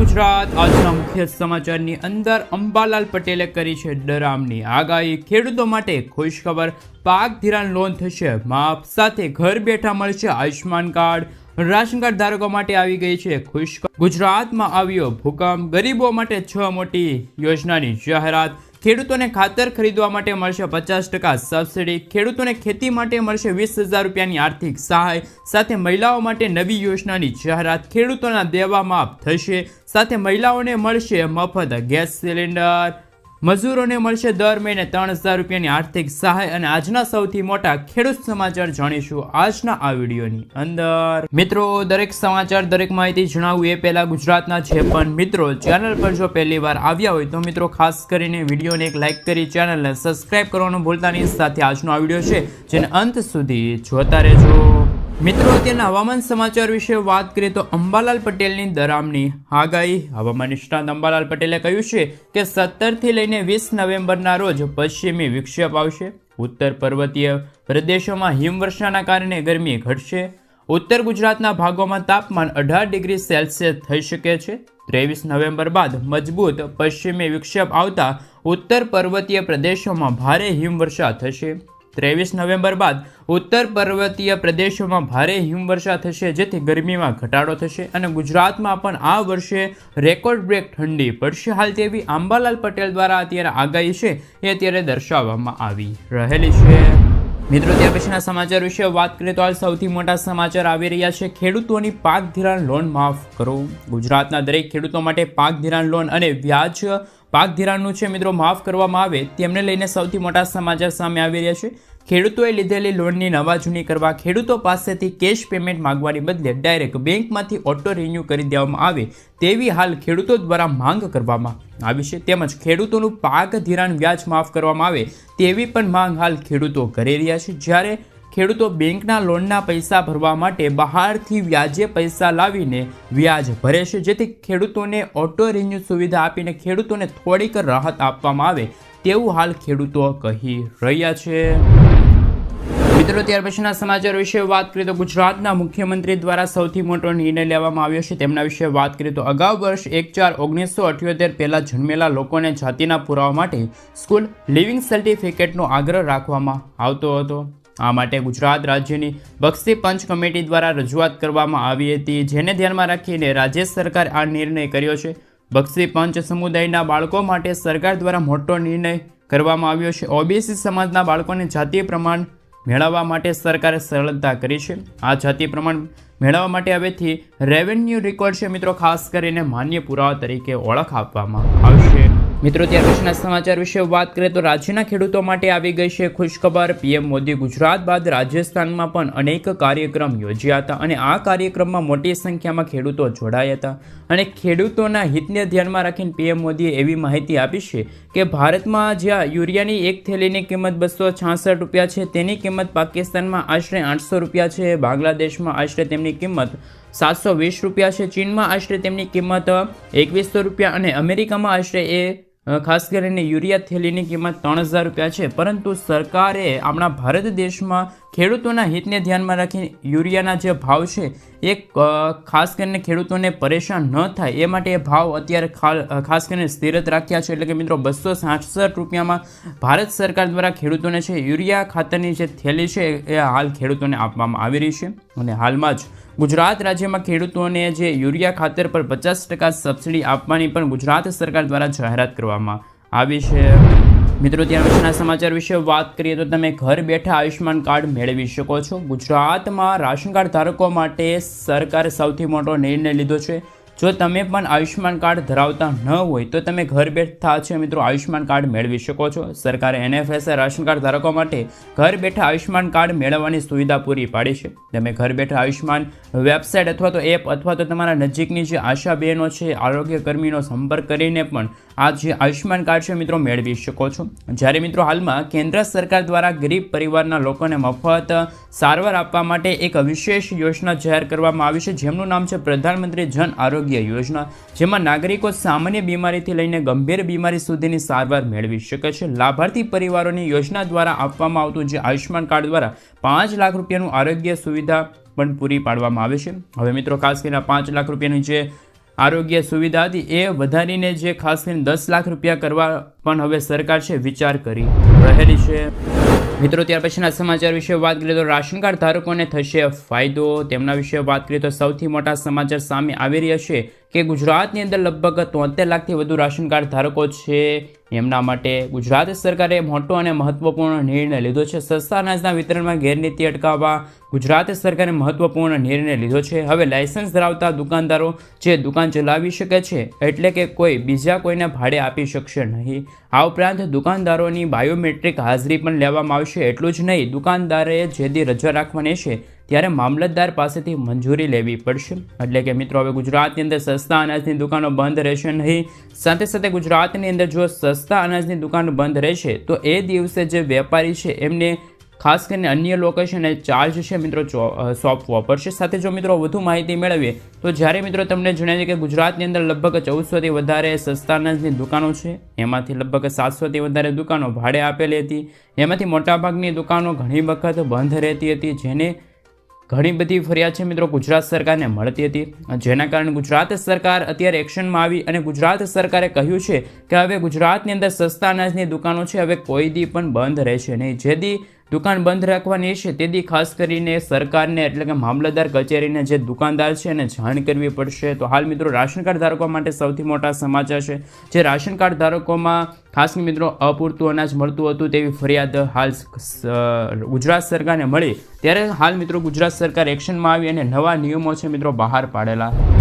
ગુજરાત આજના મુખ્ય સમાચારની અંદર અંબાલાલ પટેલે કરી છે ડરામની આગાહી. ખેડૂતો માટે ખુશખબર. પાક ધિરાણ લોન થશે. માફ સાથે ઘર બેઠા મળશે આયુષ્માન કાર્ડ. રાશન કાર્ડ ધારકો માટે આવી ગઈ છે ખુશ ગુજરાતમાં આવ્યો ભૂકંપ. ગરીબો માટે છ મોટી યોજનાની જાહેરાત. ખેડૂતોને ખાતર ખરીદવા માટે મળશે પચાસ ટકા સબસિડી. ખેડૂતોને ખેતી માટે મળશે વીસ હજાર રૂપિયાની આર્થિક સહાય. સાથે મહિલાઓ માટે નવી યોજનાની જાહેરાત ખેડૂતોના દેવા માફ થશે. સાથે મહિલાઓને મળશે મફત ગેસ સિલિન્ડર. મજૂરોને મળશે દર મહિને ત્રણ હજાર રૂપિયાની આર્થિક સહાય અને આજના સૌથી મોટા ખેડૂત સમાચાર જાણીશું આજના આ વિડીયોની અંદર. મિત્રો, દરેક સમાચાર, દરેક માહિતી જણાવવું એ પહેલા ગુજરાતના જે પણ મિત્રો ચેનલ પર જો પહેલી વાર આવ્યા હોય તો મિત્રો, ખાસ કરીને વિડીયોને એક લાઇક કરી ચેનલને સબસ્ક્રાઇબ કરવાનું ભૂલતા નહીં. સાથે આજનો આ વીડિયો છે, જેને અંત સુધી જોતા રહેજો. મિત્રો, અત્યારના હવામાન સમાચાર વિશે વાત કરીએ તો અંબાલાલ પટેલની દરામની આગાહી હવામાન નિષ્ણાત અંબાલાલ પટેલે કહ્યું છે કે સત્તરથી લઈને વીસ નવેમ્બરના રોજ પશ્ચિમી વિક્ષેપ આવશે. ઉત્તર પર્વતીય પ્રદેશોમાં હિમવર્ષાના કારણે ગરમી ઘટશે. ઉત્તર ગુજરાતના ભાગોમાં તાપમાન અઢાર ડિગ્રી સેલ્સિયસ થઈ શકે છે. ત્રેવીસ નવેમ્બર બાદ મજબૂત પશ્ચિમી વિક્ષેપ આવતા ઉત્તર પર્વતીય પ્રદેશોમાં ભારે હિમવર્ષા થશે. ત્રેવીસ નવેમ્બર બાદ ઉત્તર પર્વતીય પ્રદેશોમાં ભારે હિમવર્ષા થશે, જેથી ગરમીમાં ઘટાડો થશે અને ગુજરાતમાં પણ આ વર્ષે રેકોર્ડ બ્રેક ઠંડી પડશે. હાલ તેવી આંબાલાલ પટેલ દ્વારા અત્યારે આગાહી છે, એ અત્યારે દર્શાવવામાં આવી રહેલી છે. મિત્રો, ત્યાર પછીના સમાચાર વિશે વાત કરીએ તો હાલ સૌથી મોટા સમાચાર આવી રહ્યા છે. ખેડૂતોની પાક ધિરાણ લોન માફ કરો. ગુજરાતના દરેક ખેડૂતો માટે પાક ધિરાણ લોન અને વ્યાજ પાક ધિરાણનું છે, મિત્રો, માફ કરવામાં આવે તેમને લઈને સૌથી મોટા સમાચાર સામે આવી રહ્યા છે. ખેડૂતોએ લીધેલી લોનની નવા જૂની કરવા ખેડૂતો પાસેથી કેશ પેમેન્ટ માંગવાની બદલે ડાયરેક્ટ બેંકમાંથી ઓટો રિન્યૂ કરી દેવામાં આવે તેવી હાલ ખેડૂતો દ્વારા માંગ કરવામાં આવી છે. તેમજ ખેડૂતોનું પાક ધિરાણ વ્યાજ માફ કરવામાં આવે તેવી પણ માંગ હાલ ખેડૂતો કરી રહ્યા છે. જ્યારે ખેડૂતો બેંકના લોનના પૈસા ભરવા માટે બહારથી વ્યાજે પૈસા લાવીને વ્યાજ ભરે છે, જેથી ખેડૂતોને ઓટો રિન્યૂ સુવિધા આપીને ખેડૂતોને થોડીક રાહત આપવામાં આવે તેવું હાલ ખેડૂતો કહી રહ્યા છે. મિત્રો, ત્યાર પછીના સમાચાર વિશે વાત કરીએ તો ગુજરાતના મુખ્યમંત્રી દ્વારા સૌથી મોટો નિર્ણય લેવામાં આવ્યો છે. તેમના વિશે વાત કરીએ તો અગાઉ વર્ષ એક ચાર ઓગણીસો અઠ્યોતેર પહેલાં જન્મેલા લોકોને જાતિના પુરાવા માટે સ્કૂલ લિવિંગ સર્ટિફિકેટનો આગ્રહ રાખવામાં આવતો હતો. આ માટે ગુજરાત રાજ્યની બક્ષી પંચ કમિટી દ્વારા રજૂઆત કરવામાં આવી હતી, જેને ધ્યાનમાં રાખીને રાજ્ય સરકાર આ નિર્ણય કર્યો છે. બક્ષી પંચ સમુદાયના બાળકો માટે સરકાર દ્વારા મોટો નિર્ણય કરવામાં આવ્યો છે. ઓબીસી સમાજના બાળકોને જાતીય પ્રમાણ મેળવવા માટે સરકારે સરળતા કરી છે. આ જાતિ પ્રમાણ મેળવવા માટે હવેથી રેવન્યુ રેકોર્ડ છે મિત્રો, ખાસ કરીને માન્ય પુરાવા તરીકે ઓળખ આપવામાં આવશે. મિત્રો, ત્યાર પછીના સમાચાર વિશે વાત કરીએ તો રાજ્યના ખેડૂતો માટે આવી ગઈ છે ખુશખબર. પીએમ મોદી ગુજરાત બાદ રાજસ્થાનમાં પણ અનેક કાર્યક્રમ યોજ્યા હતા અને આ કાર્યક્રમમાં મોટી સંખ્યામાં ખેડૂતો જોડાયા હતા. અને ખેડૂતોના હિતને ધ્યાનમાં રાખીને પીએમ મોદીએ એવી માહિતી આપી છે કે ભારતમાં જ્યાં યુરિયાની એક થેલીની કિંમત બસો છાસઠ રૂપિયા છે, તેની કિંમત પાકિસ્તાનમાં આશરે આઠસો રૂપિયા છે, બાંગ્લાદેશમાં આશરે તેમની કિંમત સાતસો વીસ રૂપિયા છે, ચીનમાં આશરે તેમની કિંમત એકવીસો રૂપિયા અને અમેરિકામાં આશરે એ ખાસ કરીને યુરિયા થેલીની કિંમત ત્રણ હજાર રૂપિયા છે. પરંતુ સરકારે આપણા ભારત દેશમાં ખેડૂતોના હિતને ધ્યાનમાં રાખી યુરિયાના જે ભાવ છે, એ ખાસ કરીને ખેડૂતોને પરેશાન ન થાય, એ માટે એ ભાવ અત્યારે ખાસ કરીને સ્થિરત રાખ્યા છે. એટલે કે મિત્રો, બસો સાઠસઠ રૂપિયામાં ભારત સરકાર દ્વારા ખેડૂતોને છે, યુરિયા ખાતરની જે થેલી છે, એ હાલ ખેડૂતોને આપવામાં આવી રહી છે. અને હાલમાં જ ગુજરાત રાજ્યમાં ખેડૂતોને જે યુરિયા ખાતર પર પચાસ ટકા સબસિડી આપવાની પણ ગુજરાત સરકાર દ્વારા જાહેરાત કરવામાં આવી છે. મિત્રો, ત્યાર પછીના સમાચાર વિશે વાત કરીએ તો તમે ઘર બેઠા આયુષ્યમાન કાર્ડ મેળવી શકો છો. ગુજરાતમાં રાશન કાર્ડ ધારકો માટે સરકારે સૌથી મોટો નિર્ણય લીધો છે. જો તમે પણ આયુષ્યમાન કાર્ડ ધરાવતા ન હોય, તો તમે ઘર બેઠા છે મિત્રો આયુષ્યમાન કાર્ડ મેળવી શકો છો. સરકારે એનએફએસએ રાશન કાર્ડ ધારકો માટે ઘર બેઠા આયુષ્યમાન કાર્ડ મેળવવાની સુવિધા પૂરી પાડી છે. તમે ઘર બેઠા આયુષ્યમાન વેબસાઇટ અથવા તો એપ અથવા તો તમારા નજીકની જે આશા બહેનો છે આરોગ્ય કર્મીનો સંપર્ક કરીને પણ આ જે આયુષ્યમાન કાર્ડ છે મિત્રો મેળવી શકો છો. જ્યારે મિત્રો હાલમાં કેન્દ્ર સરકાર દ્વારા ગરીબ પરિવારના લોકોને મફત સારવાર આપવા માટે એક વિશેષ યોજના જાહેર કરવામાં આવી છે, જેમનું નામ છે પ્રધાનમંત્રી જન આરોગ્ય યોજના, જેમાં નાગરિકો સામાન્ય બીમારીથી લઈને ગંભીર બીમારી સુધીની સારવાર મેળવી શકે છે. લાભાર્થી પરિવારોની યોજના દ્વારા આપવામાં આવતું જે આયુષ્યમાન કાર્ડ દ્વારા પાંચ લાખ રૂપિયાનું આરોગ્ય સુવિધા પણ પૂરી પાડવામાં આવે છે. હવે મિત્રો, ખાસ કરીને પાંચ લાખ રૂપિયાની જે આરોગ્ય સુવિધા હતી, એ વધારીને જે ખાસ કરીને દસ લાખ રૂપિયા કરવા પણ હવે સરકાર છે, વિચાર કરી રહેલી છે. મિત્રો, ત્યાર પછીના સમાચાર વિશે વાત કરીએ તો રાશન કાર્ડ ધારકોને થશે ફાયદો. તેમના વિશે વાત કરીએ તો સૌથી મોટા સમાચાર સામે આવી રહ્યા છે. કે ગુજરાતની અંદર લગભગ તોતેર લાખથી વધુ રાશન કાર્ડ ધારકો છે. એમના માટે ગુજરાત સરકારે મોટો અને મહત્વપૂર્ણ નિર્ણય લીધો છે. સસ્તા અનાજના વિતરણમાં ગેરનીતિ અટકાવવા ગુજરાત સરકારે મહત્વપૂર્ણ નિર્ણય લીધો છે. હવે લાયસન્સ ધરાવતા દુકાનદારો જે દુકાન ચલાવી શકે છે એટલે કે કોઈ બીજા કોઈને ભાડે આપી શકશે નહીં. આ ઉપરાંત દુકાનદારોની બાયોમેટ્રિક હાજરી પણ લેવામાં આવશે. એટલું જ નહીં, દુકાનદારે જે દી રજા રાખવાની છે. ત્યારે મામલતદાર પાસેથી મંજૂરી લેવી પડશે. એટલે કે મિત્રો, હવે ગુજરાતની અંદર સસ્તા અનાજની દુકાનો બંધ રહેશે નહીં. સાથે સાથે ગુજરાતની અંદર જો સસ્તા અનાજની દુકાનો બંધ રહેશે, તો એ દિવસે જે વેપારી છે, એમને ખાસ કરીને અન્ય લોકેશને ચાર્જ છે મિત્રો સોંપવો પડશે. સાથે જો મિત્રો વધુ માહિતી મેળવીએ, તો જ્યારે મિત્રો તમને જણાવીએ કે ગુજરાતની અંદર લગભગ ચૌદસોથી વધારે સસ્તા અનાજની દુકાનો છે, એમાંથી લગભગ સાતસોથી વધારે દુકાનો ભાડે આપેલી હતી. એમાંથી મોટાભાગની દુકાનો ઘણી વખત બંધ રહેતી હતી, જેને ઘણી બધી ફરિયાદ છે મિત્રો ગુજરાત સરકારને મળતી હતી. જેના કારણે ગુજરાત સરકાર અત્યારે એક્શનમાં આવી અને ગુજરાત સરકારે કહ્યું છે કે હવે ગુજરાતની અંદર સસ્તા અનાજની દુકાનો છે, હવે કોઈ દી પણ બંધ રહેશે નહીં. જે દી દુકાન બંધ રાખવાની છે. તેથી ખાસ કરીને સરકારને એટલે કે મામલતદાર કચેરીને જે દુકાનદાર છે એને જાણ કરવી પડશે. તો હાલ મિત્રો રાશન કાર્ડ ધારકો માટે સૌથી મોટા સમાચાર છે. જે રાશન કાર્ડ ધારકોમાં ખાસ મિત્રો અપૂરતું અનાજ મળતું હતું તેવી ફરિયાદ હાલ ગુજરાત સરકારને મળી. ત્યારે હાલ મિત્રો ગુજરાત સરકાર એક્શનમાં આવી અને નવા નિયમો છે મિત્રો બહાર પાડેલા.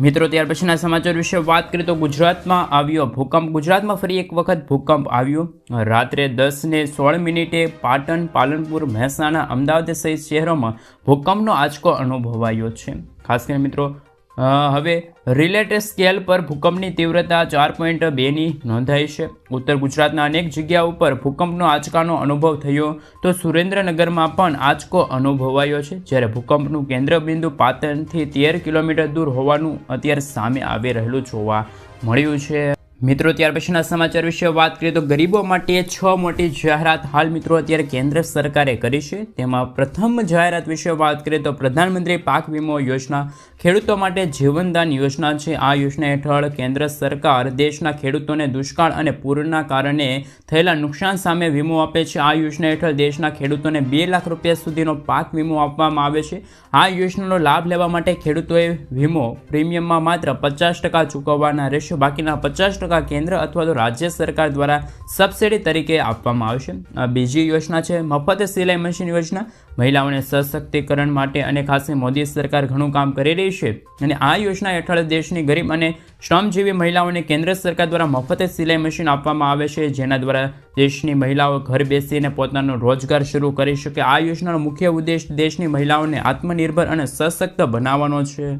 મિત્રો, ત્યાર પછીના સમાચાર વિશે વાત કરીએ તો ગુજરાતમાં આવ્યો ભૂકંપ. ગુજરાતમાં ફરી એક વખત ભૂકંપ આવ્યો. રાત્રે દસને સોળ મિનિટે પાટણ, પાલનપુર, મહેસાણા, અમદાવાદ સહિત શહેરોમાં ભૂકંપનો આંચકો અનુભવાયો છે. ખાસ કરીને મિત્રો હવે રિલેટેડ સ્કેલ પર ભૂકંપની તીવ્રતા ચાર પોઈન્ટ બેની નોંધાઈ છે. ઉત્તર ગુજરાતના અનેક જગ્યા ઉપર ભૂકંપનો આંચકાનો અનુભવ થયો તો સુરેન્દ્રનગરમાં પણ આંચકો અનુભવાયો છે. જ્યારે ભૂકંપનું કેન્દ્રબિંદુ પાટણથી તેર કિલોમીટર દૂર હોવાનું અત્યારે સામે આવી રહેલું જોવા મળ્યું છે. મિત્રો, ત્યાર પછીના સમાચાર વિશે વાત કરીએ તો ગરીબો માટે છ મોટી જાહેરાત હાલ મિત્રો અત્યારે કેન્દ્ર સરકારે કરી છે. તેમાં પ્રથમ જાહેરાત વિશે વાત કરીએ તો પ્રધાનમંત્રી પાક વીમો યોજના ખેડૂતો માટે જીવનદાન યોજના છે. આ યોજના હેઠળ કેન્દ્ર સરકાર દેશના ખેડૂતોને દુષ્કાળ અને પૂરના કારણે થયેલા નુકસાન સામે વીમો આપે છે. આ યોજના હેઠળ દેશના ખેડૂતોને બે લાખ રૂપિયા સુધીનો પાક વીમો આપવામાં આવે છે. આ યોજનાનો લાભ લેવા માટે ખેડૂતોએ વીમો પ્રીમિયમમાં માત્ર પચાસ ટકા ચૂકવવાના રહેશે. બાકીના પચાસ ટકા કેન્દ્ર અથવા તો રાજ્ય સરકાર દ્વારા સબસિડી તરીકે આપવામાં આવશે બીજી યોજના છે, મફત સિલાઈ મશીન યોજના. મહિલાઓને સશક્તિકરણ માટે અને ખાસ મોદી સરકાર ઘણું કામ કરી રહી છે. અને આ યોજના હેઠળ દેશની ગરીબ અને શ્રમજીવી મહિલાઓને કેન્દ્ર સરકાર દ્વારા મફતે સિલાઈ મશીન આપવામાં આવે છે, જેના દ્વારા દેશની મહિલાઓ ઘર બેસીને પોતાનો રોજગાર શરૂ કરી શકે. આ યોજનાનો મુખ્ય ઉદ્દેશ દેશની મહિલાઓને આત્મનિર્ભર અને સશક્ત બનાવવાનો છે.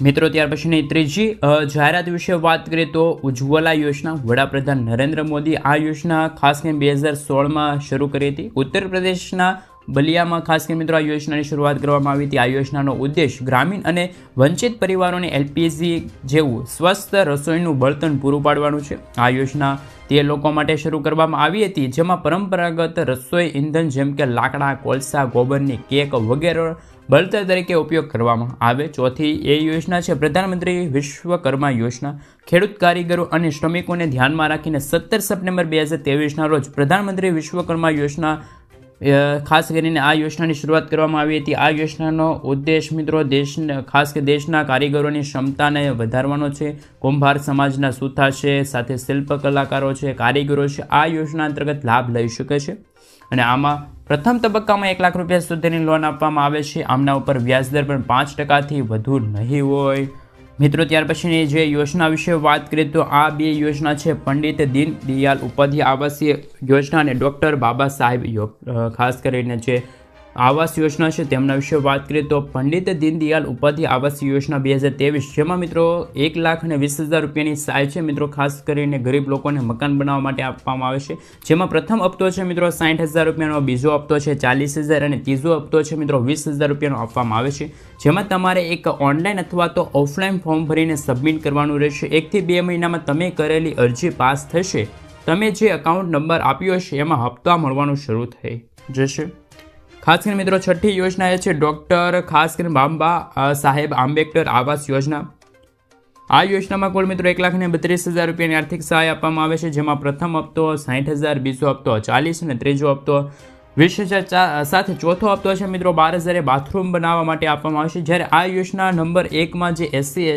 મિત્રો, ત્યાર પછીની ત્રીજી જાહેરાત વિશે વાત કરીએ તો ઉજ્જવલા યોજના વડાપ્રધાન નરેન્દ્ર મોદી આ યોજના ખાસ કરીને બે હજાર સોળમાં શરૂ કરી હતી. ઉત્તર પ્રદેશના બલિયામાં ખાસ કરીને મિત્રો આ યોજનાની શરૂઆત કરવામાં આવી હતી. આ યોજનાનો ઉદ્દેશ ગ્રામીણ અને વંચિત પરિવારોને એલપીજી જેવું સ્વસ્થ રસોઈનું બળતણ પૂરું પાડવાનું છે. આ યોજના તે લોકો માટે શરૂ કરવામાં આવી હતી, જેમાં પરંપરાગત રસોઈ ઇંધન જેમ કે લાકડા, કોલસા, ગોબરની કેક વગેરે બળતર તરીકે ઉપયોગ કરવામાં આવે. ચોથી, એ યોજના છે પ્રધાનમંત્રી વિશ્વકર્મા યોજના. ખેડૂત કારીગરો અને શ્રમિકોને ધ્યાનમાં રાખીને સત્તર સપ્ટેમ્બર બે હજાર તેવીસના રોજ પ્રધાનમંત્રી વિશ્વકર્મા યોજના ખાસ કરીને આ યોજનાની શરૂઆત કરવામાં આવી હતી. આ યોજનાનો ઉદ્દેશ મિત્રો દેશ ખાસ કે દેશના કારીગરોની ક્ષમતાને વધારવાનો છે. કુંભાર સમાજના સુથા છે સાથે શિલ્પ કલાકારો છે, કારીગરો છે, આ યોજના અંતર્ગત લાભ લઈ શકે છે. અને આમાં પ્રથમ તબક્કામાં એક લાખ રૂપિયા સુધીની લોન આપવામાં આવે છે. આમના ઉપર વ્યાજદર પણ પાંચ ટકાથી વધુ નહીં હોય. મિત્રો, ત્યાર પછીની જે યોજના વિશે વાત કરીએ તો આ બે યોજના છે, પંડિત દીન દયાલ ઉપાધ્યાય આવાસીય યોજના અને ડૉક્ટર બાબા સાહેબ ખાસ કરીને જે આવાસ યોજના છે, તેમના વિશે વાત કરીએ તો પંડિત દીનદયાલ ઉપાધ્યાય આવાસ યોજના બે હજાર ત્રેવીસ, જેમાં મિત્રો એક લાખ અને વીસ હજાર રૂપિયાની સહાય છે. મિત્રો, ખાસ કરીને ગરીબ લોકોને મકાન બનાવવા માટે આપવામાં આવે છે. જેમાં પ્રથમ હપ્તો છે, મિત્રો સાઠ હજાર રૂપિયાનો, બીજો હપ્તો છે, ચાલીસ હજાર અને ત્રીજો હપ્તો છે, મિત્રો, વીસ હજાર રૂપિયાનો આપવામાં આવે છે. જેમાં તમારે એક ઓનલાઈન અથવા તો ઓફલાઈન ફોર્મ ભરીને સબમિટ કરવાનું રહેશે. એકથી બે મહિનામાં તમે કરેલી અરજી પાસ થશે. તમે જે એકાઉન્ટ નંબર આપ્યો છે એમાં હપ્તા મળવાનું શરૂ થઈ જશે. ખાસ કરીને મિત્રો છઠ્ઠી યોજના એ છે ડૉક્ટર ખાસ કરીને બાંબા સાહેબ આંબેડકર આવાસ યોજના. આ યોજનામાં કુલ મિત્રો એક લાખ બત્રીસ હજાર રૂપિયાની આર્થિક સહાય આપવામાં આવે છે, જેમાં પ્રથમ હપ્તો સાઠ હજાર, બીજો હપ્તો ચાલીસ અને ત્રીજો હપ્તો વીસ હજાર સાથે ચોથો હપ્તો છે મિત્રો બાર હજારે બાથરૂમ બનાવવા માટે આપવામાં આવશે જ્યારે આ યોજના નંબર એકમાં જે એસસી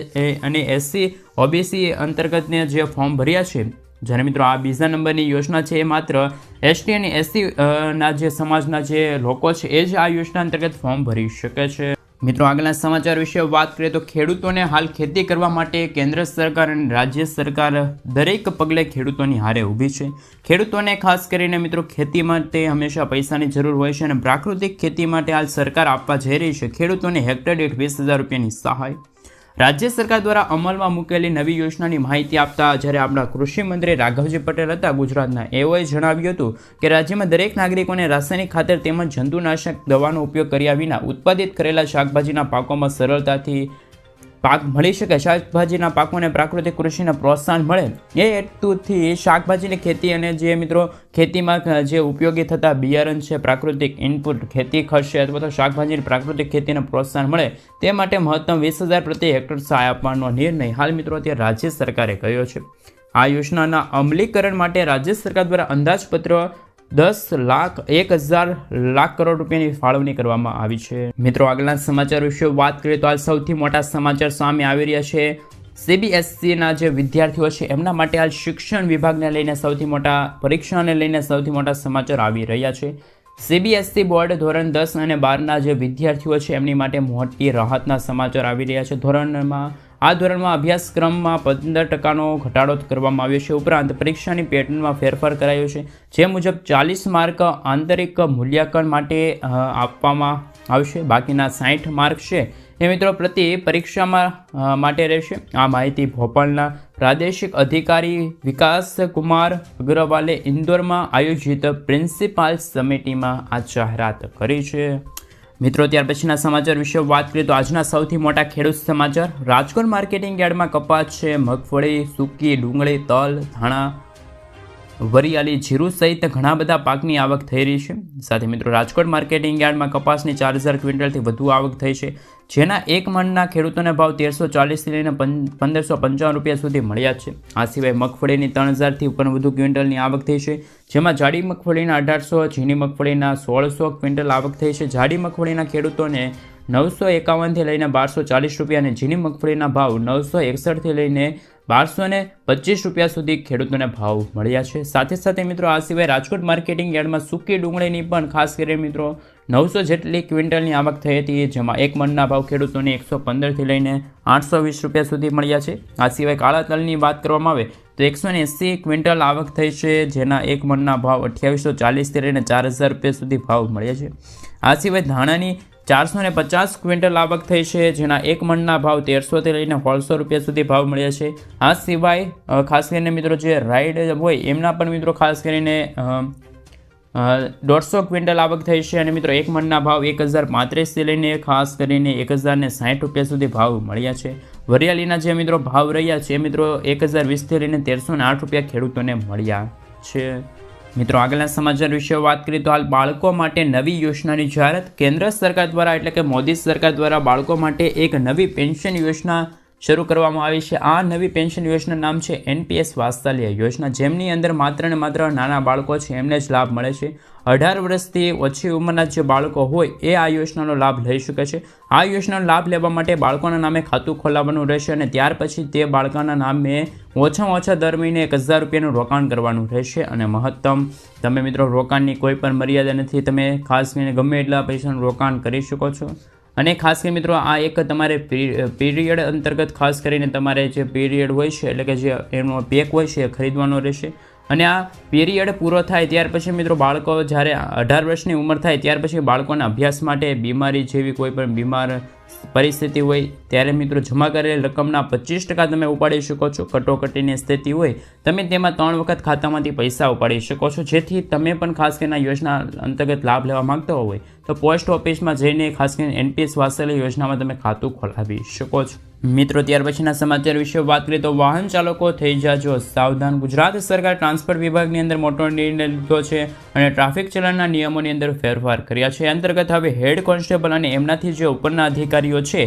અને એસસી, ઓબીસી અંતર્ગતને જે ફોર્મ ભર્યા છે જ્યારે મિત્રો આ બીજા નંબરની યોજના છે એ માત્ર એસટી અને એસસી ના જે સમાજના જે લોકો છે, એ જ આ યોજના અંતર્ગત ફોર્મ ભરી શકે છે. મિત્રો, આગળના સમાચાર વિશે વાત કરીએ તો ખેડૂતોને હાલ ખેતી કરવા માટે કેન્દ્ર સરકાર અને રાજ્ય સરકાર દરેક પગલે ખેડૂતોની હારે ઊભી છે. ખેડૂતોને ખાસ કરીને મિત્રો ખેતી માટે હંમેશા પૈસાની જરૂર હોય છે અને પ્રાકૃતિક ખેતી માટે હાલ સરકાર આપવા જઈ રહી છે. ખેડૂતોને હેક્ટર દીઠ વીસ હજાર રૂપિયાની સહાય. રાજ્ય સરકાર દ્વારા અમલમાં મૂકેલી નવી યોજનાની માહિતી આપતા જ્યારે આપણા કૃષિ મંત્રી રાઘવજી પટેલ હતા, ગુજરાતના એઓએ જણાવ્યું હતું કે રાજ્યમાં દરેક નાગરિકોને રાસાયણિક ખાતર તેમજ જંતુનાશક દવાનો ઉપયોગ કર્યા વિના ઉત્પાદિત કરેલા શાકભાજીના પાકોમાં સરળતાથી પાક મળી શકે, શાકભાજીના પાકોને પ્રાકૃતિક કૃષિને પ્રોત્સાહન મળે. એ હેતુથી શાકભાજીની ખેતી અને જે મિત્રો ખેતીમાં જે ઉપયોગી થતા બિયારણ છે, પ્રાકૃતિક ઇનપુટ ખેતી ખર્ચ અથવા તો શાકભાજીની પ્રાકૃતિક ખેતીને પ્રોત્સાહન મળે, તે માટે મહત્તમ વીસ હજાર પ્રતિ હેક્ટર સહાય આપવાનો નિર્ણય હાલ મિત્રો અત્યારે રાજ્ય સરકારે કર્યો છે. આ યોજનાના અમલીકરણ માટે રાજ્ય સરકાર દ્વારા અંદાજપત્ર દસ લાખ, એક હજાર લાખ કરોડ રૂપિયાની ફાળવણી કરવામાં આવી છે. મિત્રો, આગળના સમાચાર વિશે વાત કરીએ તો આ સૌથી મોટા સમાચાર સામે આવી રહ્યા છે. સીબીએસસીના જે વિદ્યાર્થીઓ છે, એમના માટે હાલ શિક્ષણ વિભાગને લઈને સૌથી મોટા પરીક્ષાને લઈને સૌથી મોટા સમાચાર આવી રહ્યા છે. સીબીએસસી બોર્ડ ધોરણ દસ અને બારના જે વિદ્યાર્થીઓ છે, એમની માટે મોટી રાહતના સમાચાર આવી રહ્યા છે. ધોરણમાં આ ધોરણમાં અભ્યાસક્રમમાં પંદર ટકાનો ઘટાડો કરવામાં આવ્યો છે. ઉપરાંત પરીક્ષાની પેટર્નમાં ફેરફાર કરાયો છે, જે મુજબ ચાલીસ માર્ક આંતરિક મૂલ્યાંકન માટે આપવામાં આવશે. બાકીના સાઠ માર્ક છે એ મિત્રો પ્રતિ પરીક્ષામાં માટે રહેશે. આ માહિતી ભોપાલના પ્રાદેશિક અધિકારી વિકાસ કુમાર અગ્રવાલે ઇન્દોરમાં આયોજિત પ્રિન્સિપાલ સમિટીમાં આ જાહેરાત કરી છે. મિત્રો ત્યાર પછીના સમાચાર વિશે વાત કરીએ તો આજના સૌથી મોટા ખેડૂત સમાચાર. રાજકોટ માર્કેટિંગ યાર્ડમાં કપાસ છે, મગફળી, સૂકી ડુંગળી, તલ, ધાણા વરિયાળી જીરું સહિત ઘણા બધા પાકની આવક થઈ રહી છે. સાથે મિત્રો, રાજકોટ માર્કેટિંગ યાર્ડમાં કપાસની ચાર હજાર ક્વિન્ટલથી વધુ આવક થઈ છે. જેના એક મણના ખેડૂતોને ભાવ તેરસો ચાલીસથી લઈને પંદરસો પંચાવન રૂપિયા સુધી મળ્યા છે. આ સિવાય મગફળીની ત્રણ હજારથી પણ વધુ ક્વિન્ટલની આવક થઈ છે. જેમાં જાડી મગફળીના અઢારસો, ઝીણી મગફળીના સોળસો ક્વિન્ટલ આવક થઈ છે. જાડી મગફળીના ખેડૂતોને નવસો એકાવનથી લઈને બારસો ચાલીસ રૂપિયા અને ઝીણી મગફળીના ભાવ નવસો એકસઠથી લઈને બારસો ને પચીસ રૂપિયા સુધી ખેડૂતોને ભાવ મળ્યા છે. સાથે સાથે મિત્રો, આ સિવાય રાજકોટ માર્કેટિંગ યાર્ડમાં સૂકી ડુંગળીની પણ ખાસ કરીને મિત્રો, નવસો જેટલી ક્વિન્ટલની આવક થઈ હતી, જેમાં એક મણના ભાવ ખેડૂતોને એકસો પંદરથી લઈને આઠસો વીસ રૂપિયા સુધી મળ્યા છે. આ સિવાય કાળા તલની વાત કરવામાં આવે, તો એકસો ને એંસી ક્વિન્ટલ આવક થઈ છે, જેના એક મણના ભાવ અઠ્યાવીસો ચાલીસથી લઈને ચાર હજાર રૂપિયા સુધી ભાવ મળ્યા છે. આ સિવાય ધાણાની ચારસો ને પચાસ ક્વિન્ટલ આવક થઈ છે, જેના એક મણના ભાવ તેરસોથી લઈને સોળસો રૂપિયા સુધી ભાવ મળ્યા છે. આ સિવાય ખાસ કરીને મિત્રો જે રાઈડ હોય, એમના પણ મિત્રો ખાસ કરીને દોઢસો ક્વિન્ટલ આવક થઈ છે અને મિત્રો એક મણના ભાવ એક હજાર પાંત્રીસથી લઈને ખાસ કરીને એક હજારને સાઠ રૂપિયા સુધી ભાવ મળ્યા છે. વરિયાળીના જે મિત્રો ભાવ રહ્યા છે મિત્રો એક હજાર વીસથી લઈને તેરસો આઠ રૂપિયા ખેડૂતોને મળ્યા છે. મિત્રો, આગળના સમાચાર વિશે વાત કરીએ તો હાલ બાળકો માટે નવી યોજનાની જાહેરાત કેન્દ્ર સરકાર દ્વારા એટલે કે મોદી સરકાર દ્વારા બાળકો માટે એક નવી પેન્શન યોજના શરૂ કરવામાં આવી છે. આ નવી પેન્શન યોજના નામ છે એનપીએસ વાત્સલ્ય યોજના. જેમની અંદર માત્ર ને માત્ર નાના બાળકો છે, એમને જ લાભ મળે છે. અઢાર વર્ષથી ઓછી ઉંમરના જે બાળકો હોય, એ આ યોજનાનો લાભ લઈ શકે છે. આ યોજનાનો લાભ લેવા માટે બાળકોના નામે ખાતું ખોલાવવાનું રહેશે અને ત્યાર પછી તે બાળકોના નામે ઓછામાં ઓછા દર મહિને એક હજાર રૂપિયાનું રોકાણ કરવાનું રહેશે. અને મહત્તમ, તમે મિત્રો, રોકાણની કોઈ પણ મર્યાદા નથી. તમે ખાસ કરીને ગમે એટલા પૈસાનું રોકાણ કરી શકો છો. અને ખાસ કરીને મિત્રો, આ એક તમારે પીરિયડ અંતર્ગત ખાસ કરીને તમારે જે પીરિયડ હોય છે, એટલે કે જે એનો પેક હોય છે, એ ખરીદવાનો રહેશે. અને આ પીરિયડ પૂરો થાય ત્યાર પછી મિત્રો બાળકો જ્યારે અઢાર વર્ષની ઉંમર થાય ત્યાર પછી બાળકોના અભ્યાસ માટે બીમારી જેવી કોઈ પણ બીમાર પરિસ્થિતિ હોય, ત્યારે મિત્રો જમા કરેલી રકમના પચીસ ટકા તમે ઉપાડી શકો છો. કટોકટીની સ્થિતિ હોય, તમે તેમાં ત્રણ વખત ખાતામાંથી પૈસા ઉપાડી શકો છો. જેથી તમે પણ ખાસ કરીને યોજના અંતર્ગત લાભ લેવા માગતા હોય તો પોસ્ટ ઓફિસમાં જઈને ખાસ કરીને એનપીએસ વાત્સલ્ય યોજનામાં તમે ખાતું ખોલાવી શકો છો. મિત્રો, ત્યાર પછીના સમાચાર વિશે વાત કરીએ તો વાહન ચાલકો થઈ જાજો સાવધાન. ગુજરાત સરકાર ટ્રાન્સપોર્ટ વિભાગની અંદર મોટો નિર્ણય લીધો છે અને ટ્રાફિક ચલણના નિયમોની અંદર ફેરફાર કર્યા છે. અંતર્ગત હવે હેડ કોન્સ્ટેબલ અને એમનાથી જે ઉપરના અધિકારીઓ છે,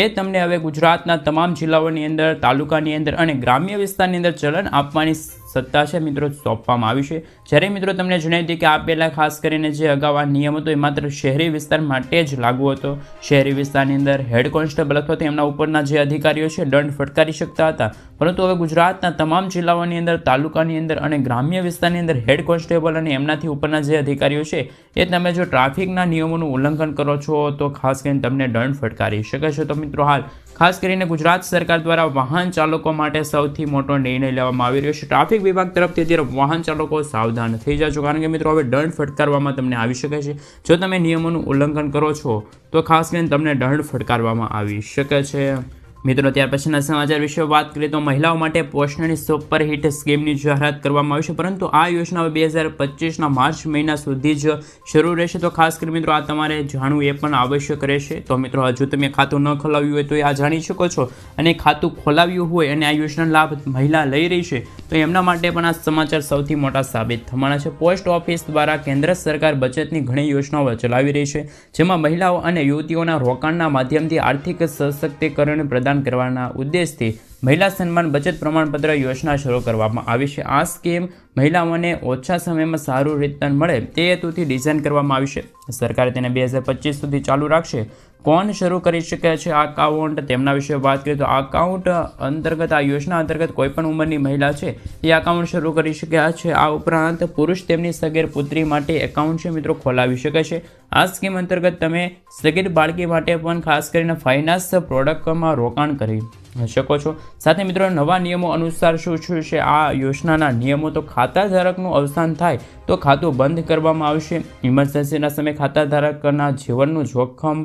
એ તમને હવે ગુજરાતના તમામ જિલ્લાઓની અંદર, તાલુકાની અંદર અને ગ્રામ્ય વિસ્તારની અંદર ચલણ આપવાની સત્તા છે મિત્રો સોંપવામાં આવી છે. જ્યારે મિત્રો તમને જણાવી દઈએ કે આ પહેલાં ખાસ કરીને જે અગાઉ આ નિયમ હતો, એ માત્ર શહેરી વિસ્તાર માટે જ લાગુ હતો. શહેરી વિસ્તારની અંદર હેડ કોન્સ્ટેબલ અથવા તો એમના ઉપરના જે અધિકારીઓ છે, દંડ ફટકારી શકતા હતા. પરંતુ હવે ગુજરાતના તમામ જિલ્લાઓની અંદર, તાલુકાની અંદર અને ગ્રામ્ય વિસ્તારની અંદર હેડ કોન્સ્ટેબલ અને એમનાથી ઉપરના જે અધિકારીઓ છે, એ તમે જો ટ્રાફિકના નિયમોનું ઉલ્લંઘન કરો છો, તો ખાસ કરીને તમને દંડ ફટકારી શકે છે. તો મિત્રો, હાલ ખાસ કરીને ગુજરાત સરકાર દ્વારા વાહન ચાલકો માટે સૌથી મોટો નિર્ણય લેવામાં આવી રહ્યો છે. ટ્રાફિક વિભાગ તરફથી અત્યારે વાહન ચાલકો સાવધાન થઈ જાજો. કારણ કે મિત્રો, હવે દંડ ફટકારવામાં તમને આવી શકે છે. જો તમે નિયમોનું ઉલ્લંઘન કરો છો, તો ખાસ કરીને તમને દંડ ફટકારવામાં આવી શકે છે. મિત્રો, ત્યાર પછીના સમાચાર વિશે વાત કરીએ તો મહિલાઓ માટે પોષણની સુપરહિટ સ્કીમની જાહેરાત કરવામાં આવી છે. પરંતુ આ યોજના બે હજાર પચીસના માર્ચ મહિના સુધી જ શરૂ રહેશે. તો ખાસ કરી મિત્રો, આ તમારે જાણવું એ પણ આવશ્યક રહેશે. તો મિત્રો, હજુ તમે ખાતું ન ખોલાવ્યું હોય તો એ આ જાણી શકો છો. અને ખાતું ખોલાવ્યું હોય અને આ યોજનાનો લાભ મહિલા લઈ રહી છે, તો એમના માટે પણ આ સમાચાર સૌથી મોટા સાબિત થવાના છે. પોસ્ટ ઓફિસ દ્વારા કેન્દ્ર સરકાર બચતની ઘણી યોજનાઓ ચલાવી રહી છે, જેમાં મહિલાઓ અને યુવતીઓના રોકાણના માધ્યમથી આર્થિક સશક્તિકરણ પ્રદાન કરવાના ઉદ્દેશથી મહિલા સન્માન બચત પ્રમાણપત્ર યોજના શરૂ કરવામાં આવી છે. આ સ્કીમ મહિલાઓને ઓછા સમયમાં સારું રિટર્ન મળે તે હેતુથી ડિઝાઇન કરવામાં આવી છે. સરકારે તેને બે હજાર સુધી ચાલુ રાખશે. કોણ શરૂ કરી શકે છે આ અકાઉન્ટ તેમના વિશે વાત કરીએ તો આ અકાઉન્ટ અંતર્ગત, આ યોજના અંતર્ગત કોઈપણ ઉંમરની મહિલા છે એ અકાઉન્ટ શરૂ કરી શક્યા છે. આ ઉપરાંત પુરુષ તેમની સગીર પુત્રી માટે એકાઉન્ટ છે મિત્રો ખોલાવી શકે છે. આ સ્કીમ અંતર્ગત તમે સગીર બાળકી માટે પણ ખાસ કરીને ફાઇનાન્સ પ્રોડક્ટમાં રોકાણ કરી શકો છો. સાથે મિત્રો, નવા નિયમો અનુસાર શું શું છે? આ યોજનાના નિયમો તો ખાતા ધારકનું અવસાન થાય તો ખાતું બંધ કરવામાં આવશે. ઇમરજન્સીના સમયે ખાતા ધારકના જીવનનું જોખમ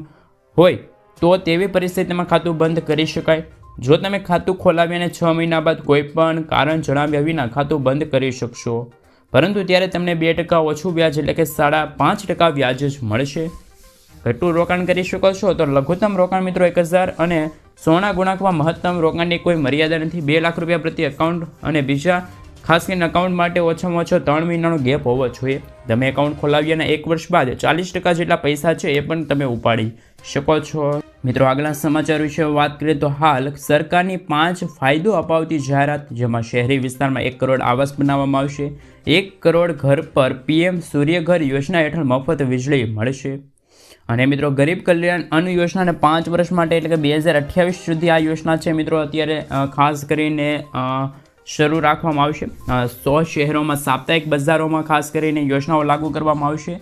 હોય તો તેવી પરિસ્થિતિમાં ખાતું બંધ કરી શકાય. જો તમે ખાતું ખોલાવીને છ મહિના બાદ કોઈ પણ કારણ જણાવ્યા વિના ખાતું બંધ કરી શકશો. પરંતુ ત્યારે તમને બે ટકા ઓછું વ્યાજ એટલે કે સાડા પાંચ ટકા વ્યાજ જ મળશે. ઘટું રોકાણ કરી શકો છો તો લઘુત્તમ રોકાણ મિત્રો એક હજાર અને સોના ગુણાંકમાં મહત્તમ રોકાણની કોઈ મર્યાદા નથી. બે લાખ રૂપિયા પ્રતિ એકાઉન્ટ અને બીજા ખાસ કરીને એકાઉન્ટ માટે ઓછામાં ઓછો ત્રણ મહિનાનો ગેપ હોવો જોઈએ. તમે એકાઉન્ટ ખોલાવ્યાના એક વર્ષ બાદ ચાલીસ ટકા જેટલા પૈસા છે એ પણ તમે ઉપાડી શકો છો. મિત્રો, આગલા સમાચાર વિશે વાત કરીએ તો હાલ સરકારની પાંચ ફાયદો અપાવતી જાહેરાત, જેમાં શહેરી વિસ્તારમાં એક કરોડ આવાસ બનાવવામાં આવશે. એક કરોડ ઘર પર પીએમ સૂર્યઘર યોજના હેઠળ મફત વીજળી મળશે. અને મિત્રો ગરીબ કલ્યાણ અન્ન યોજનાને પાંચ વર્ષ માટે એટલે કે બે હજાર અઠ્યાવીસ સુધી આ યોજના છે મિત્રો અત્યારે ખાસ કરીને શરૂ રાખવામાં આવશે. સો શહેરોમાં, સાપ્તાહિક બજારોમાં ખાસ કરીને યોજનાઓ લાગુ કરવામાં આવશે.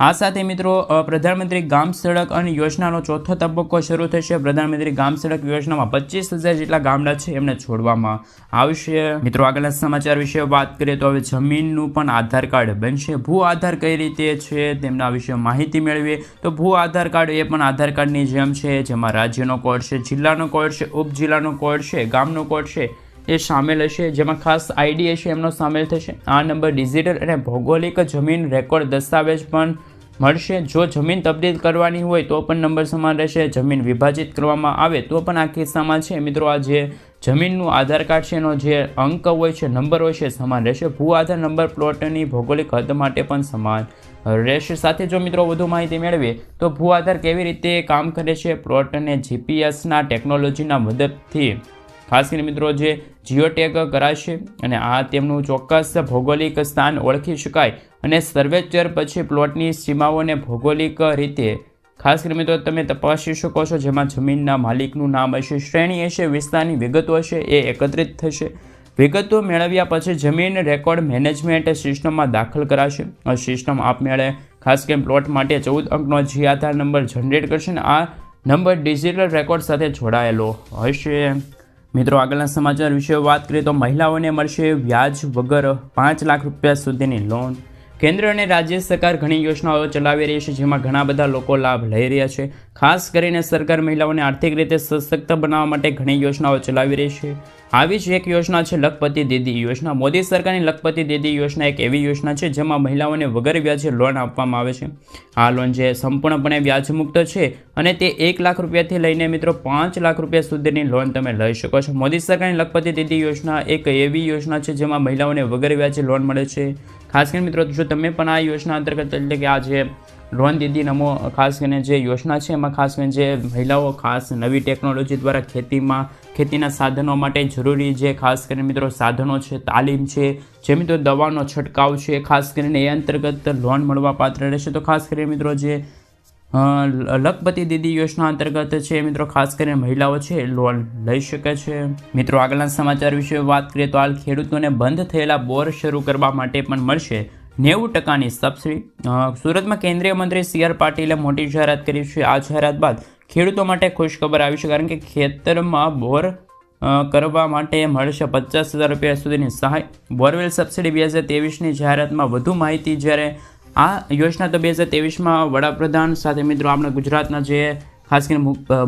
આ સાથે મિત્રો પ્રધાનમંત્રી ગામ સડક અને યોજનાનો ચોથો તબક્કો શરૂ થશે. પ્રધાનમંત્રી ગામ સડક યોજનામાં પચીસ હજાર જેટલા ગામડા છે એમને છોડવામાં આવશે. મિત્રો, આગળના સમાચાર વિશે વાત કરીએ તો હવે જમીનનું પણ આધાર કાર્ડ બનશે. ભૂ આધાર કઈ રીતે છે તેમના વિશે માહિતી મેળવીએ. તો ભૂ આધાર કાર્ડ એ પણ આધાર કાર્ડની જેમ છે, જેમાં રાજ્યનો કોડ છે, જિલ્લાનો કોડ છે, ઉપજિલ્લાનો કોડ છે, ગામનો કોડ છે એ સામેલ હશે. જેમાં ખાસ આઈડી હશે, એમનો સામેલ થશે. આ નંબર ડિજિટલ અને ભૌગોલિક જમીન રેકોર્ડ દસ્તાવેજ પણ મળશે. જો જમીન તબદીલ કરવાની હોય, તો પણ નંબર સમાન રહેશે. જમીન વિભાજિત કરવામાં આવે, તો પણ આ કિસ્સામાં છે. મિત્રો, આ જે જમીનનું આધાર કાર્ડ છે, એનો જે અંક હોય છે, નંબર હોય છે, સમાન રહેશે. ભૂ આધાર નંબર પ્લોટની ભૌગોલિક હદ માટે પણ સમાન રહેશે. સાથે જો મિત્રો વધુ માહિતી મેળવીએ, તો ભૂ આધાર કેવી રીતે કામ કરે છે? પ્લોટને જીપીએસના ટેકનોલોજીના મદદથી ખાસ કરીને મિત્રો જે જીઓટેક કરાશે અને આ તેમનું ચોક્કસ ભૌગોલિક સ્થાન ઓળખી શકાય અને સર્વેચર પછી પ્લોટની સીમાઓને ભૌગોલિક રીતે. ખાસ કરીને મિત્રો તમે તપાસી શકો છો જેમાં જમીનના માલિકનું નામ હશે, શ્રેણી હશે, વિસ્તારની વિગતો હશે, એ એકત્રિત થશે. વિગતો મેળવ્યા પછી જમીન રેકોર્ડ મેનેજમેન્ટ સિસ્ટમમાં દાખલ કરાશે. આ સિસ્ટમ આપમેળે ખાસ કરીને પ્લોટ માટે ચૌદ અંકનો જી આધાર નંબર જનરેટ કરશે આ નંબર ડિજિટલ રેકોર્ડ સાથે જોડાયેલો હશે. મિત્રો, આગળના સમાચાર વિશે વાત કરીએ તો મહિલાઓને મળશે વ્યાજ વગર પાંચ લાખ રૂપિયા સુધીની લોન કેન્દ્ર અને રાજ્ય સરકાર ઘણી યોજનાઓ ચલાવી રહી છે, જેમાં ઘણા બધા લોકો લાભ લઈ રહ્યા છે. ખાસ કરીને સરકાર મહિલાઓને આર્થિક રીતે સશક્ત બનાવવા માટે ઘણી યોજનાઓ ચલાવી રહી છે. આવી જ એક યોજના છે લખપતિ દીદી યોજના. મોદી સરકારની લખપતિ દીદી યોજના એક એવી યોજના છે જેમાં મહિલાઓને વગર વ્યાજે લોન આપવામાં આવે છે. આ લોન જે સંપૂર્ણપણે વ્યાજમુક્ત છે અને તે એક લાખ રૂપિયાથી લઈને મિત્રો પાંચ લાખ રૂપિયા સુધીની લોન તમે લઈ શકો છો. મોદી સરકારની લખપતિ દીદી યોજના એક એવી યોજના છે જેમાં મહિલાઓને વગર વ્યાજે લોન મળે છે. ખાસ કરીને મિત્રો જો તમે પણ આ યોજના અંતર્ગત એટલે કે આ જે લોન દીદી નમો, ખાસ કરીને જે યોજના છે એમાં ખાસ કરીને જે મહિલાઓ ખાસ નવી ટેકનોલોજી દ્વારા ખેતીમાં ખેતીના સાધનો માટે જરૂરી જે ખાસ કરીને મિત્રો સાધનો છે, તાલીમ છે, જે મિત્રો દવાનો છંટકાવ છે, ખાસ કરીને એ અંતર્ગત લોન મળવા પાત્ર રહેશે. તો ખાસ કરીને મિત્રો જે લખપતિ દીદી યોજના અંતર્ગત છે, મિત્રો ખાસ કરીને મહિલાઓ છે, લોન લઈ શકે છે. મિત્રો આગળના સમાચાર વિશે વાત કરીએ તો હાલ ખેડૂતોને બંધ થયેલા બોર શરૂ કરવા માટે પણ મળશે નેવું ટકાની સબસિડી. સુરતમાં કેન્દ્રીય મંત્રી સી આર પાટીલે મોટી જાહેરાત કરી છે. આ જાહેરાત બાદ ખેડૂતો માટે ખુશખબર આવી છે, કારણ કે ખેતરમાં બોર કરવા માટે મળશે પચાસ હજાર રૂપિયા સુધીની સહાય. બોરવેલ સબસિડી બે હજાર તેવીસની જાહેરાતમાં વધુ માહિતી જ્યારે આ યોજના તો બે હજાર તેવીસમાં વડાપ્રધાન સાથે મિત્રો આપણે ગુજરાતના જે ખાસ કરીને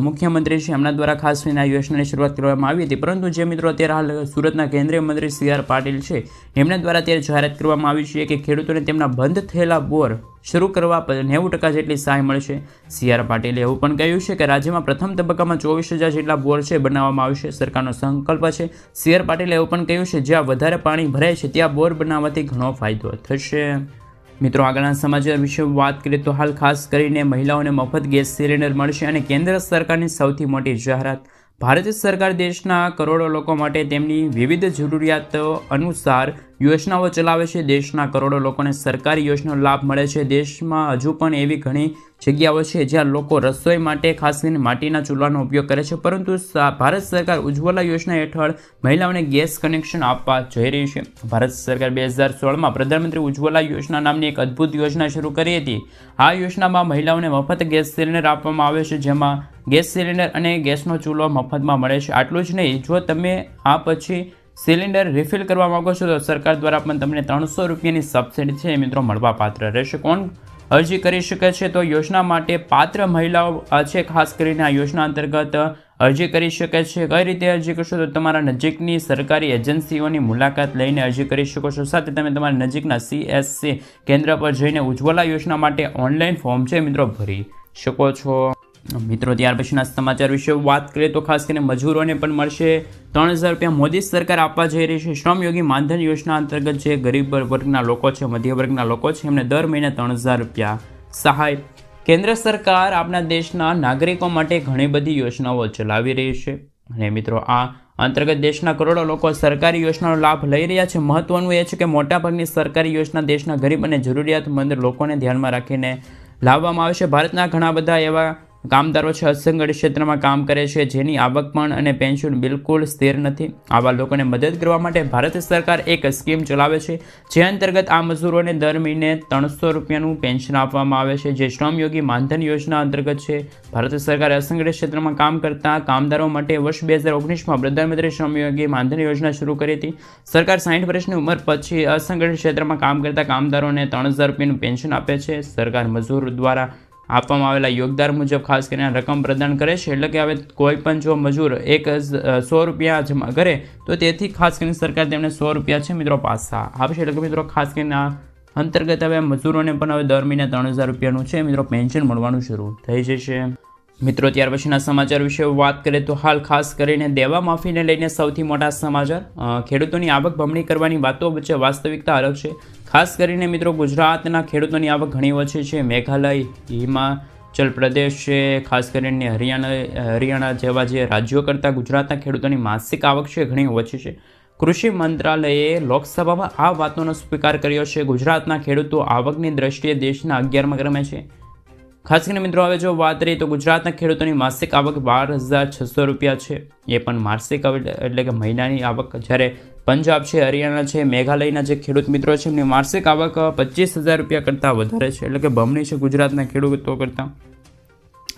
મુખ્યમંત્રી છે એમના દ્વારા ખાસ કરીને આ યોજનાની શરૂઆત કરવામાં આવી હતી. પરંતુ જે મિત્રો અત્યારે હાલ સુરતના કેન્દ્રીય મંત્રી સી આર પાટીલ છે, એમના દ્વારા અત્યારે જાહેરાત કરવામાં આવી છે કે ખેડૂતોને તેમના બંધ થયેલા બોર શરૂ કરવા નેવું ટકા જેટલી સહાય મળશે. સી આર પાટીલે એવું પણ કહ્યું છે કે રાજ્યમાં પ્રથમ તબક્કામાં ચોવીસ હજાર જેટલા બોર છે બનાવવામાં આવશે. સરકારનો સંકલ્પ છે. સી આર પાટીલે એવું પણ કહ્યું છે, જ્યાં વધારે પાણી ભરાય છે, ત્યાં બોર બનાવવાથી ઘણો ફાયદો થશે. મિત્રો, આગળના સમાચાર વિશે વાત કરીએ તો હાલ ખાસ કરીને મહિલાઓને મફત ગેસ સિલિન્ડર મળશે અને કેન્દ્ર સરકારની સૌથી મોટી જાહેરાત. ભારત સરકાર દેશના કરોડો લોકો માટે તેમની વિવિધ જરૂરિયાતો અનુસાર યોજનાઓ ચલાવે છે. દેશના કરોડો લોકોને સરકારી યોજનાનો લાભ મળે છે. દેશમાં હજુ પણ એવી ઘણી જગ્યાઓ છે જ્યાં લોકો રસોઈ માટે, ખાસ કરીને માટીના ચૂલાનો ઉપયોગ કરે છે. પરંતુ ભારત સરકાર ઉજ્જવલા યોજના હેઠળ મહિલાઓને ગેસ કનેક્શન આપવા જઈ રહી છે. ભારત સરકાર બે હજાર સોળમાં પ્રધાનમંત્રી ઉજ્જવલા યોજના નામની એક અદ્ભુત યોજના શરૂ કરી હતી. આ યોજનામાં મહિલાઓને મફત ગેસ સિલિન્ડર આપવામાં આવે છે, જેમાં ગેસ સિલિન્ડર અને ગેસનો ચૂલો મફતમાં મળે છે. આટલું જ નહીં. જો તમે આ પછી સિલિન્ડર રિફિલ કરવા માંગો છો તો સરકાર દ્વારા પણ તમને ત્રણસો રૂપિયાની સબસિડી છે એ મિત્રો મળવા પાત્ર રહેશે. કોણ અરજી કરી શકે છે તો યોજના માટે પાત્ર મહિલાઓ છે, ખાસ કરીને આ યોજના અંતર્ગત અરજી કરી શકે છે. કઈ રીતે અરજી કરશો તો તમારા નજીકની સરકારી એજન્સીઓની મુલાકાત લઈને અરજી કરી શકો છો. સાથે તમે તમારા નજીકના સીએસસી કેન્દ્ર પર જઈને ઉજ્જવલા યોજના માટે ઓનલાઈન ફોર્મ છે મિત્રો ભરી શકો છો. મિત્રો, ત્યાર પછીના સમાચાર વિશે વાત કરીએ તો ખાસ કરીને મજૂરોને પણ મળશે. ત્રણ હજાર રૂપિયા મોદી સરકાર આપવા જઈ રહી છે. શ્રમયોગી માનધન યોજના અંતર્ગત જે ગરીબ વર્ગના લોકો છે મધ્ય વર્ગના લોકો છે, એમને દર મહિને ત્રણ હજાર રૂપિયા સહાય. કેન્દ્ર સરકાર આપણા દેશના નાગરિકો માટે ઘણી બધી યોજનાઓ ચલાવી રહી છે. અને મિત્રો, આ અંતર્ગત દેશના કરોડો લોકો સરકારી યોજનાનો લાભ લઈ રહ્યા છે. મહત્વનું એ છે કે મોટાભાગની સરકારી યોજના દેશના ગરીબ અને જરૂરિયાતમંદ લોકોને ધ્યાનમાં રાખીને લાવવામાં આવે છે. ભારતના ઘણા બધા એવા કામદારો છે અસંગઠિત ક્ષેત્રમાં કામ કરે છે, જેની આવક પણ અને પેન્શન બિલકુલ સ્થિર નથી. આવા લોકોને મદદ કરવા માટે ભારત સરકાર એક સ્કીમ ચલાવે છે, જે અંતર્ગત આ મજૂરોને દર મહિને ત્રણસો રૂપિયાનું પેન્શન આપવામાં આવે છે, જે શ્રમયોગી માનધન યોજના અંતર્ગત છે. ભારત સરકારે અસંગઠિત ક્ષેત્રમાં કામ કરતા કામદારો માટે વર્ષ બે હજાર ઓગણીસમાં પ્રધાનમંત્રી શ્રમયોગી માનધન યોજના શરૂ કરી હતી. સરકાર સાઠ વર્ષની ઉંમર પછી અસંગઠિત ક્ષેત્રમાં કામ કરતા કામદારોને ત્રણ હજાર રૂપિયાનું પેન્શન આપે છે. સરકાર મજૂર દ્વારા આપવામાં આવેલા યોગદાન મુજબ ખાસ કરીને રકમ પ્રદાન કરે છે. એટલે કે હવે કોઈ પણ જો મજૂર એક સો રૂપિયા જમા કરે, તો તેથી ખાસ કરીને સરકાર તેમને સો રૂપિયા છે મિત્રો પાસા આપશે એટલે કે મિત્રો ખાસ કરીને આ અંતર્ગત હવે મજૂરોને પણ હવે દર મહિને ત્રણ હજાર રૂપિયાનું છે મિત્રો પેન્શન મળવાનું શરૂ થઈ જશે. મિત્રો ત્યાર પછીના સમાચાર વિશે વાત કરીએ તો હાલ ખાસ કરીને દેવા માફીને લઈને સૌથી મોટા સમાચાર ખેડૂતોની આવક બમણી કરવાની વાતો વચ્ચે વાસ્તવિકતા અલગ છે. ખાસ કરીને મિત્રો ગુજરાતના ખેડૂતોની આવક ઘણી ઓછી છે. મેઘાલય, હિમાચલ પ્રદેશ છે, ખાસ કરીને હરિયાણા હરિયાણા જેવા જે રાજ્યો કરતાં ગુજરાતના ખેડૂતોની માસિક આવક છે ઘણી ઓછી છે. કૃષિ મંત્રાલયે લોકસભામાં આ વાતોનો સ્વીકાર કર્યો છે. ગુજરાતના ખેડૂતો આવકની દ્રષ્ટિએ દેશના અગિયારમાં ક્રમે છે. ખાસ કરીને મિત્રો હવે જો વાત કરીએ તો ગુજરાતના ખેડૂતોની માસિક આવક બાર હજાર છસો રૂપિયા છે. એ પણ માસિક એટલે કે મહિનાની આવક જ્યારે પંજાબ છે, હરિયાણા છે, મેઘાલયના જે ખેડૂત મિત્રો છે, એમની માસિક આવક પચીસ હજાર રૂપિયા કરતાં વધારે છે. એટલે કે બમણી છે ગુજરાતના ખેડૂતો કરતાં.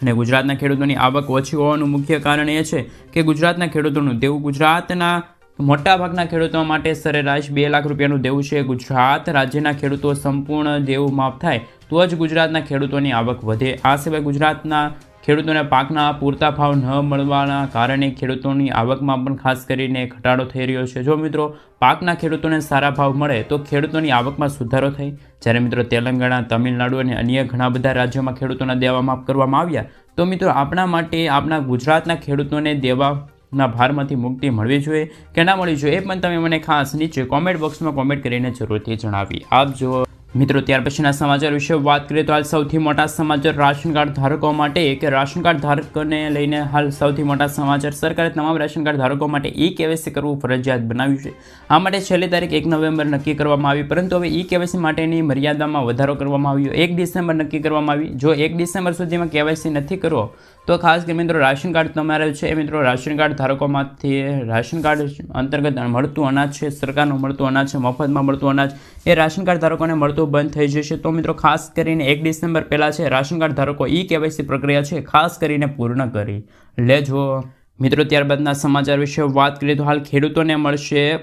અને ગુજરાતના ખેડૂતોની આવક ઓછી હોવાનું મુખ્ય કારણ એ છે કે ગુજરાતના ખેડૂતોનું દેવું ગુજરાતના મોટાભાગના ખેડૂતો માટે સરેરાશ બે લાખ રૂપિયાનું દેવું છે. ગુજરાત રાજ્યના ખેડૂતો સંપૂર્ણ દેવું માફ થાય તો જ ગુજરાતના ખેડૂતોની આવક વધે. આ સિવાય ગુજરાતના ખેડૂતોને પાકના પૂરતા ભાવ ન મળવાના કારણે ખેડૂતોની આવકમાં પણ ખાસ કરીને ઘટાડો થઈ રહ્યો છે. જો મિત્રો પાકના ખેડૂતોને સારા ભાવ મળે તો ખેડૂતોની આવકમાં સુધારો થાય. જ્યારે મિત્રો તેલંગાણા, તમિલનાડુ અને અન્ય ઘણા બધા રાજ્યોમાં ખેડૂતોના દેવા માફ કરવામાં આવ્યા, તો મિત્રો આપણા માટે આપણા ગુજરાતના ખેડૂતોને દેવા ના ભારમાંથી મુક્તિ મળવી જોઈએ કે ના મળવી જોઈએ એ પણ તમે મને ખાસ નીચે કોમેન્ટ બોક્સમાં કોમેન્ટ કરીને જરૂરથી જણાવી. આપજો મિત્રો, ત્યાર પછીના સમાચાર વિશે વાત કરીએ તો હાલ સૌથી મોટા સમાચાર રાશન કાર્ડ ધારકો માટે કે રાશન કાર્ડ ધારકોને લઈને હાલ સૌથી મોટા સમાચાર. સરકારે તમામ રાશન કાર્ડ ધારકો માટે ઈ કેવાયસી કરવું ફરજિયાત બનાવ્યું છે. આ માટે છેલ્લી તારીખ એક નવેમ્બર નક્કી કરવામાં આવી, પરંતુ હવે ઈ કેવાયસી માટેની મર્યાદામાં વધારો કરવામાં આવ્યો. એક ડિસેમ્બર નક્કી કરવામાં આવી. જો એક ડિસેમ્બર સુધીમાં કેવાયસી નથી કરવો તો ખાસ કે મિત્રો, રાશન કાર્ડ તમારે છે એ મિત્રો, રાશન કાર્ડ ધારકોમાંથી રાશન કાર્ડ અંતર્ગત મળતું અનાજ છે, સરકારનું મળતું અનાજ છે, મફતમાં મળતું અનાજ, એ રાશન કાર્ડ ધારકોને મળતું બંધ થઈ જશે. તો મિત્રો, ખાસ કરીને એક ડિસેમ્બર પહેલાં છે રાશન કાર્ડ ધારકો ઈ કેવાયસી પ્રક્રિયા છે, ખાસ કરીને પૂર્ણ કરી. લેજો. મિત્રો, ત્યારબાદના સમાચાર વિશે વાત કરીએ તો હાલ ખેડૂતોને મળશે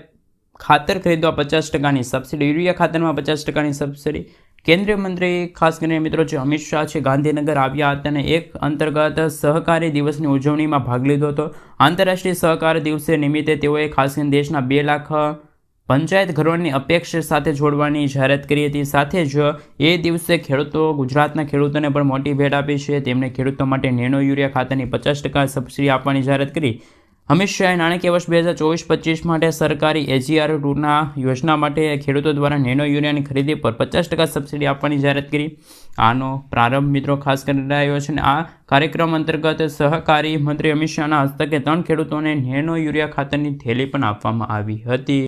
ખાતર ખરીદવા પચાસ ટકાની સબસિડી. યુરિયા ખાતરમાં પચાસ ટકાની સબસિડી. કેન્દ્રીય મંત્રી, ખાસ કરીને મિત્રો, જે અમિત શાહ છે, ગાંધીનગર આવ્યા હતા અને એક અંતર્ગત સહકારી દિવસની ઉજવણીમાં ભાગ લીધો હતો. આંતરરાષ્ટ્રીય સહકાર દિવસે નિમિત્તે તેઓએ ખાસ કરીને દેશના બે લાખ પંચાયત ઘરોની અપેક્ષા સાથે જોડવાની જાહેરાત કરી હતી. સાથે જ એ દિવસે ખેડૂતો ગુજરાતના ખેડૂતોને પણ મોટી ભેટ આપી છે. તેમણે ખેડૂતો માટે નેનો યુરિયા ખાતરની પચાસ ટકા સબસિડી આપવાની જાહેરાત કરી. અમિત શાહે નાણાકીય વર્ષ બે હજાર ચોવીસ પચીસ માટે સરકારી એજીઆર ટુના યોજના માટે ખેડૂતો દ્વારા નેનો યુરિયાની ખરીદી પર પચાસ ટકા સબસિડી આપવાની જાહેરાત કરી. આનો પ્રારંભ મિત્રો ખાસ કરી રહ્યો છે અને આ કાર્યક્રમ અંતર્ગત સહકારી મંત્રી અમિત શાહના હસ્તકે ત્રણ ખેડૂતોને નેનો યુરિયા ખાતરની થેલી પણ આપવામાં આવી હતી.